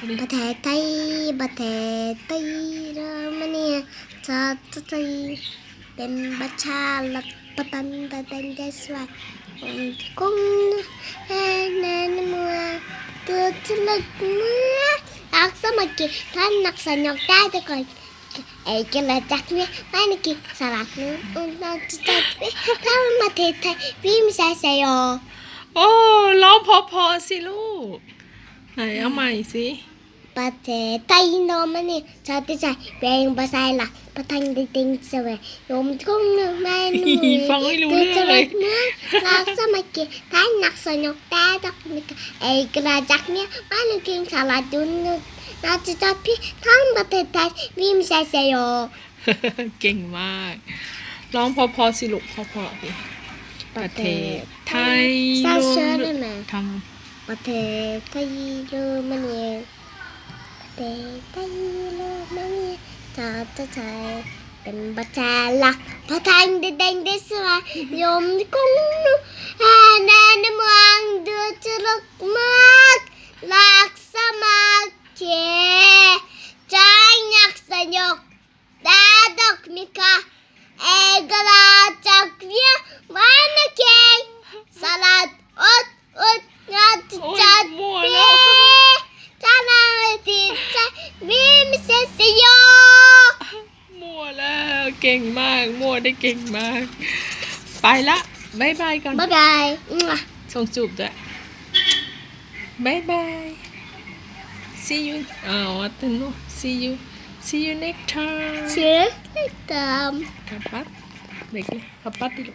바테타이 바테타이 러머니야 차차차이. 뱀바찰라 바탄바탄데스와. 공 해내무아. 뚜틀럭무아. 악사마키 단낙산역 따뜻거리. 애기라 짝미 마니키 사랑은 운동 주차트비 다음마 대타 비밀 사세요. 어, 럼퍼퍼 시룩 ได้แต่ก่อนไอ้กิลจักเนี่ยไม่นกิสลักนึงอุนตจะจัดถ้ามาเทศไทยพี่ไม่ใช่เสียโอ้ร้องพอพอๆสิลูกไหนเอาใหม่สิประเทศไทยโนมันนี่ชาติใจเป็นภาษาหลักประทังดิติงเสวยยมทุ่งนึงแม่นุ่ฟังไม่รู้ตัวเรื่จะองเลรัยกเมื่อรักสมัยกี้ท่านนักสนุกแต่ดอกมิกไอ้กระจักเนี่ยมันกินสลัดดุนน่าจะจัดพี่ทั้งประเทศไทยพี่ไม่ใช่เสียเก่งมากร้องพอพอๆสิลูกพอพอๆสิประเทศไทยซาเชอรได้วมไหมทป Potato mak, laksa mak dadok mika. เก่งมาก มั่วได้เก่งมาก ไปละบายบายก่อนบ๊ายบายมั่วส่งจูบด้วยบายบาย see you อ้าวอัตโน see you see you next time เชื่อตาม Kapat. Baiklah, kapat dulu.